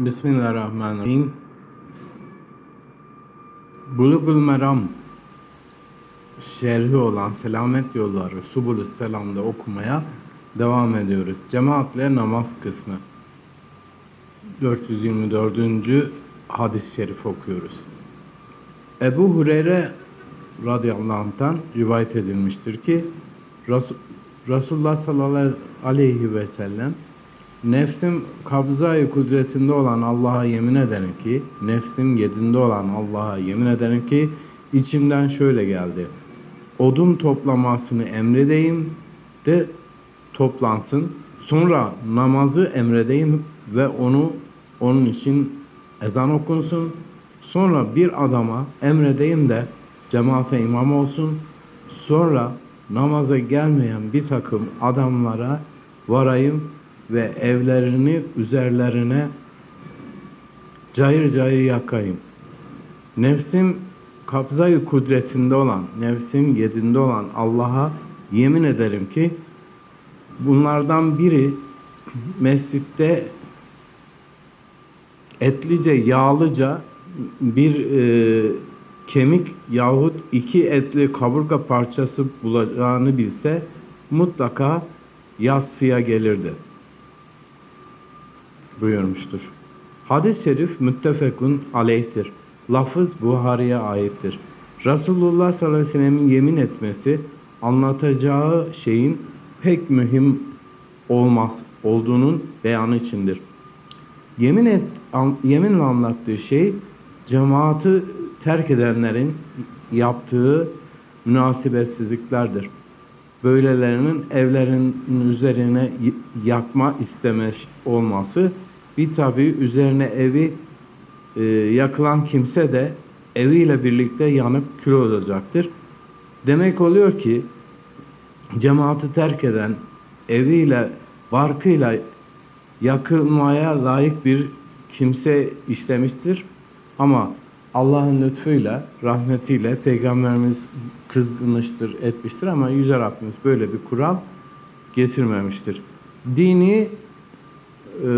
Bismillahirrahmanirrahim. Bulugul Meram şerhi olan Selamet Yolları Subulü Selam'da okumaya devam ediyoruz. Cemaatle namaz kısmı. 424. hadis-i şerif okuyoruz. Ebu Hureyre radıyallahu anh'tan rivayet edilmiştir ki Resul, Resulullah sallallahu aleyhi ve sellem Nefsim kabzayı kudretinde olan Allah'a yemin ederim ki, nefsim yedinde olan Allah'a yemin ederim ki, içimden şöyle geldi. Odun toplamasını emredeyim de toplansın. Sonra namazı emredeyim ve onu onun için ezan okunsun. Sonra bir adama emredeyim de cemaate imam olsun. Sonra namaza gelmeyen bir takım adamlara varayım ve evlerini üzerlerine cayır cayır yakayım. Nefsim kabzayı kudretinde olan, nefsim yedinde olan Allah'a yemin ederim ki bunlardan biri mescitte etlice, yağlıca bir e, kemik yahut iki etli kaburga parçası bulacağını bilse mutlaka yatsıya gelirdi buyurmuştur. Hadis-i şerif müttefekun aleyhtir. Lafız Buhari'ye aittir. Resulullah sallallahu aleyhi ve sellem'in yemin etmesi anlatacağı şeyin pek mühim olmaz olduğunun beyanı içindir. Yemin et, an, yeminle anlattığı şey cemaati terk edenlerin yaptığı münasebetsizliklerdir. Böylelerinin evlerinin üzerine yakma istemiş olması bir tabi üzerine evi e, yakılan kimse de eviyle birlikte yanıp kül olacaktır. Demek oluyor ki cemaati terk eden eviyle barkıyla yakılmaya layık bir kimse işlemiştir. Ama Allah'ın lütfuyla, rahmetiyle Peygamberimiz kızgınmıştır, etmiştir ama Yüce Rabbimiz böyle bir kural getirmemiştir. Dini e,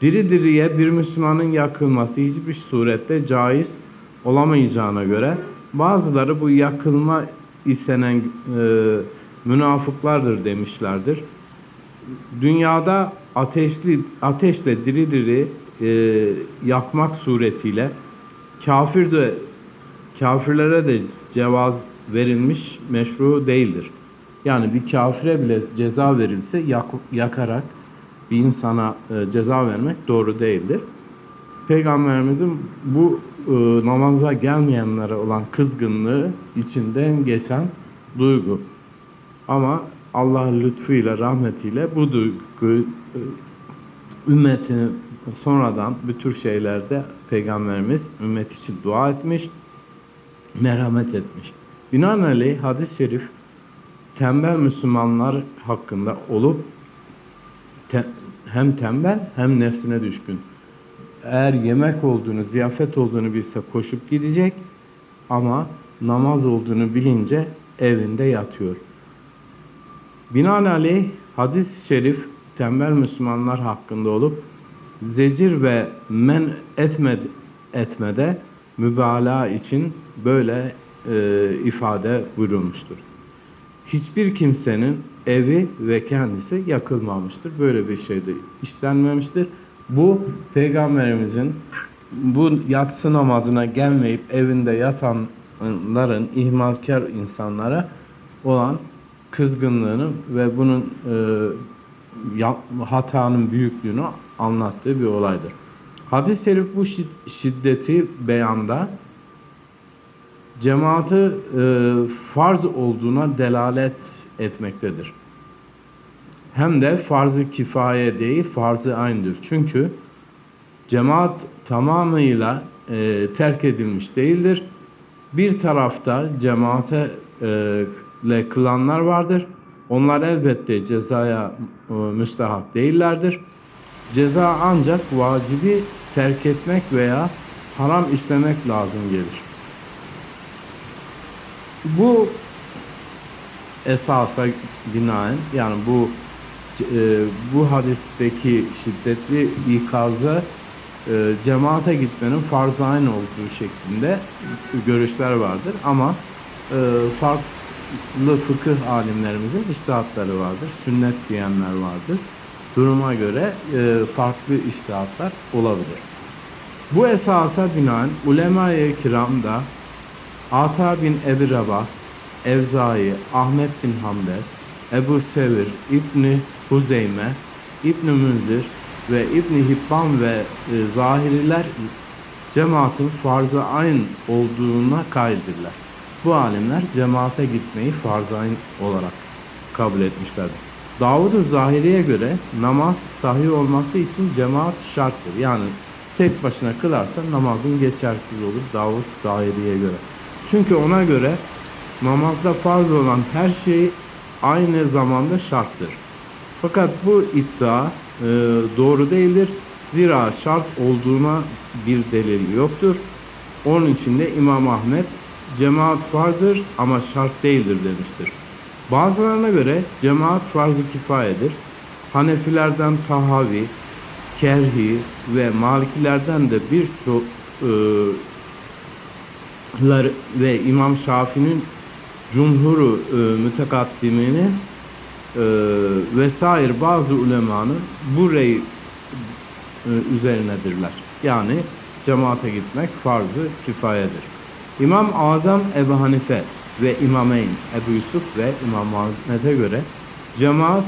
diri diriye bir Müslümanın yakılması hiçbir surette caiz olamayacağına göre bazıları bu yakılma istenen e, münafıklardır demişlerdir. Dünyada ateşli ateşle diri diri e, yakmak suretiyle kafir de kafirlere de cevaz verilmiş meşru değildir. Yani bir kafire bile ceza verilse yak, yakarak bir insana e, ceza vermek doğru değildir. Peygamberimizin bu e, namaza gelmeyenlere olan kızgınlığı içinden geçen duygu. Ama Allah lütfuyla, rahmetiyle bu duygu e, ümmetini sonradan bu tür şeylerde Peygamberimiz ümmet için dua etmiş, merhamet etmiş. Binaenaleyh hadis-i şerif tembel Müslümanlar hakkında olup te, hem tembel hem nefsine düşkün. Eğer yemek olduğunu, ziyafet olduğunu bilse koşup gidecek ama namaz olduğunu bilince evinde yatıyor. Binaenaleyh hadis-i şerif tembel Müslümanlar hakkında olup zecir ve men etmed, etmede mübalağa için böyle e, ifade buyurulmuştur. Hiçbir kimsenin evi ve kendisi yakılmamıştır. Böyle bir şey de işlenmemiştir. Bu peygamberimizin bu yatsı namazına gelmeyip evinde yatanların ihmalkar insanlara olan kızgınlığını ve bunun e, hatanın büyüklüğünü anlattığı bir olaydır. Hadis-i şerif bu şiddeti beyanda cemaati e, farz olduğuna delalet etmektedir. Hem de farz-ı kifaye değil, farz-ı aynıdır. Çünkü cemaat tamamıyla e, terk edilmiş değildir. Bir tarafta cemaate e, ile kılanlar vardır. Onlar elbette cezaya e, müstahak değillerdir. Ceza ancak vacibi terk etmek veya haram işlemek lazım gelir. Bu esasa binaen yani bu e, bu hadisteki şiddetli ikazı e, cemaate gitmenin farz aynı olduğu şeklinde görüşler vardır ama e, farklı fıkıh alimlerimizin iştihatları vardır. Sünnet diyenler vardır. Duruma göre e, farklı iştihatlar olabilir. Bu esasa binaen ulema-i kiram da Ata bin Ebi Rabah, Evzai, Ahmet bin Hanbel, Ebu Sevir, İbni Huzeyme, İbni Münzir ve İbni Hibban ve e, Zahiriler cemaatin farz-ı ayn olduğuna kaildirler. Bu alimler cemaate gitmeyi farz-ı ayn olarak kabul etmişlerdir. Davud-u Zahiri'ye göre namaz sahih olması için cemaat şarttır. Yani tek başına kılarsa namazın geçersiz olur Davud Zahiri'ye göre. Çünkü ona göre namazda farz olan her şey aynı zamanda şarttır. Fakat bu iddia e, doğru değildir. Zira şart olduğuna bir delil yoktur. Onun için de İmam Ahmet cemaat farzdır ama şart değildir demiştir. Bazılarına göre cemaat farz-ı kifayedir. Hanefilerden Tahavi, Kerhi ve Malikilerden de birçok e, ve İmam Şafii'nin cumhuru e, mütekaddiminin e, vesaire bazı ulemanın bu rey e, üzerinedirler. Yani cemaate gitmek farz-ı kifayedir. İmam Azam Ebu Hanife ve İmameyn Ebu Yusuf ve İmam Ahmet'e göre cemaat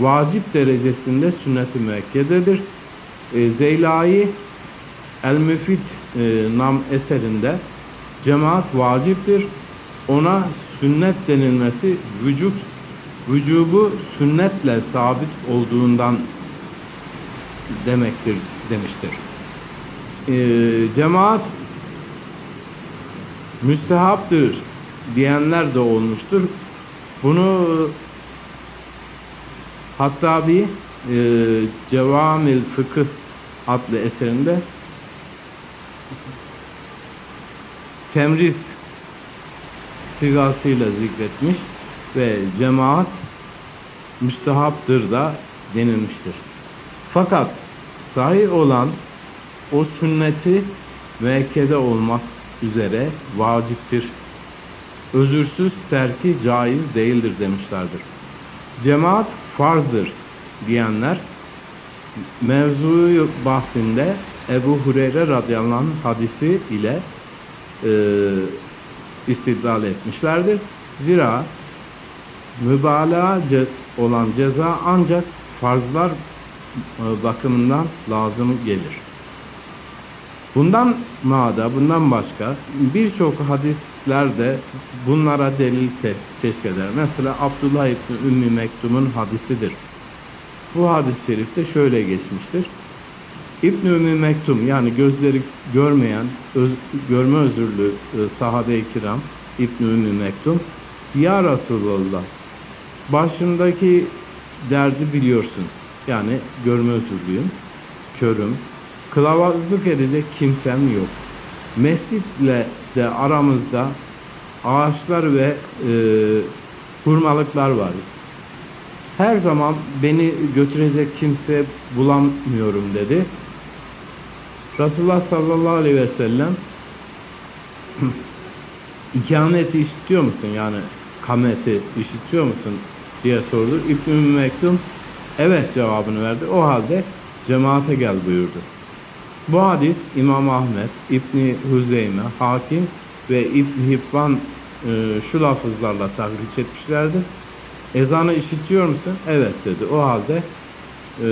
vacip derecesinde sünnet-i müekkededir. E, Zeylai El-Müfid e, nam eserinde cemaat vaciptir. Ona sünnet denilmesi vücub vücubu sünnetle sabit olduğundan demektir demiştir. E, cemaat müstehaptır diyenler de olmuştur. Bunu hatta bir e, Cevamil Fıkıh adlı eserinde temriz sigasıyla zikretmiş ve cemaat müstehaptır da denilmiştir. Fakat sahih olan o sünneti müekkede olmak üzere vaciptir. Özürsüz terki caiz değildir demişlerdir. Cemaat farzdır diyenler mevzuyu bahsinde Ebu Hureyre radıyallahu anh hadisi ile e, istidlal etmişlerdir. Zira mübalağa olan ceza ancak farzlar e, bakımından lazım gelir. Bundan mada, bundan başka birçok hadislerde bunlara delil te- teşkil eder. Mesela Abdullah İbni Ümmü Mektum'un hadisidir. Bu hadis-i şerifte şöyle geçmiştir. İbn Ümmü Mektum yani gözleri görmeyen, öz, görme özürlü e, sahabe-i kiram İbn Ümmü Mektum Ya Resulallah başımdaki derdi biliyorsun. Yani görme özürlüyüm, körüm, kılavuzluk edecek kimsem yok. Mescitle de aramızda ağaçlar ve e, hurmalıklar var. Her zaman beni götürecek kimse bulamıyorum dedi. Resulullah sallallahu aleyhi ve sellem ikameti işitiyor musun? Yani kameti işitiyor musun? diye sordu. İbn-i Mektum evet cevabını verdi. O halde cemaate gel buyurdu. Bu hadis İmam Ahmet, İbni Huzeyme, Hakim ve İbn Hibban e, şu lafızlarla tahriş etmişlerdir. Ezanı işitiyor musun? Evet dedi. O halde e,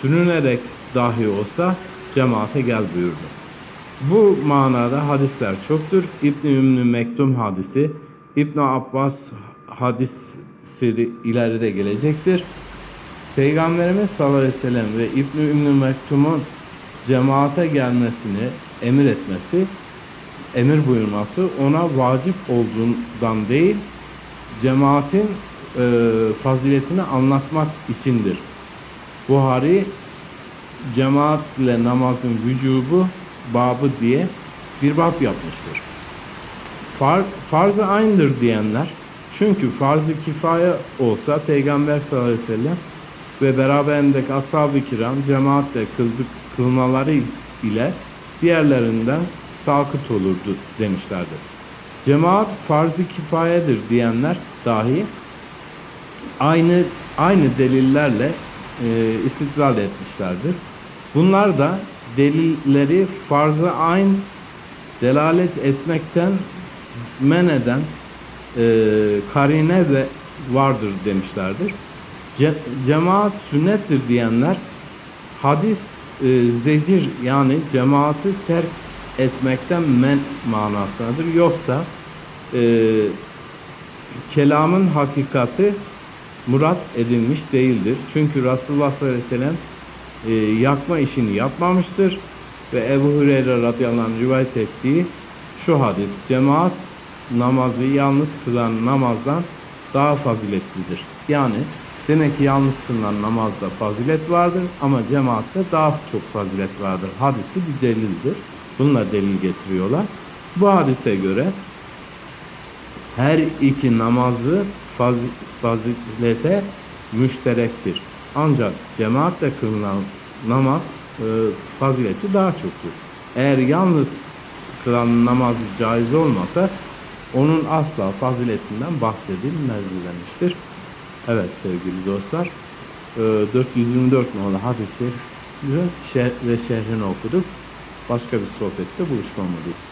sürünerek dahi olsa cemaate gel buyurdu. Bu manada hadisler çoktur. İbn Ümmü Mektum hadisi, İbn Abbas hadisi ileride gelecektir. Peygamberimiz sallallahu aleyhi ve sellem ve İbn Ümmü Mektum'un cemaate gelmesini emir etmesi, emir buyurması ona vacip olduğundan değil, cemaatin e, faziletini anlatmak içindir. Buhari cemaatle namazın vücubu babı diye bir bab yapmıştır. Far, farz-ı aynıdır diyenler Çünkü farz-ı kifaya olsa Peygamber sallallahu aleyhi ve sellem ve beraberindeki ashab-ı kiram cemaatle kıldık, kılmaları ile diğerlerinden sakıt olurdu demişlerdir. Cemaat farz-ı kifayedir diyenler dahi aynı aynı delillerle e, istidlal etmişlerdir. Bunlar da delilleri farz-ı ayn delalet etmekten men eden e, karine ve vardır demişlerdir. Ce- cemaat sünnettir diyenler hadis e, zecir yani cemaati terk etmekten men manasındadır. Yoksa e, kelamın hakikati murat edilmiş değildir. Çünkü Resulullah sallallahu aleyhi ve sellem e, yakma işini yapmamıştır. Ve Ebu Hureyre radıyallahu anh rivayet ettiği şu hadis. Cemaat namazı yalnız kılan namazdan daha faziletlidir. Yani demek ki yalnız kılınan namazda fazilet vardır ama cemaatte daha çok fazilet vardır. Hadisi bir delildir. Bununla delil getiriyorlar. Bu hadise göre her iki namazı faz- fazilete müşterektir. Ancak cemaatle kılınan namaz e, fazileti daha çoktur. Eğer yalnız kılan namazı caiz olmasa onun asla faziletinden bahsedilmez denmiştir. Evet sevgili dostlar e, 424 numaralı hadis-i şerif ve şerhini okuduk. Başka bir sohbette dileğiyle.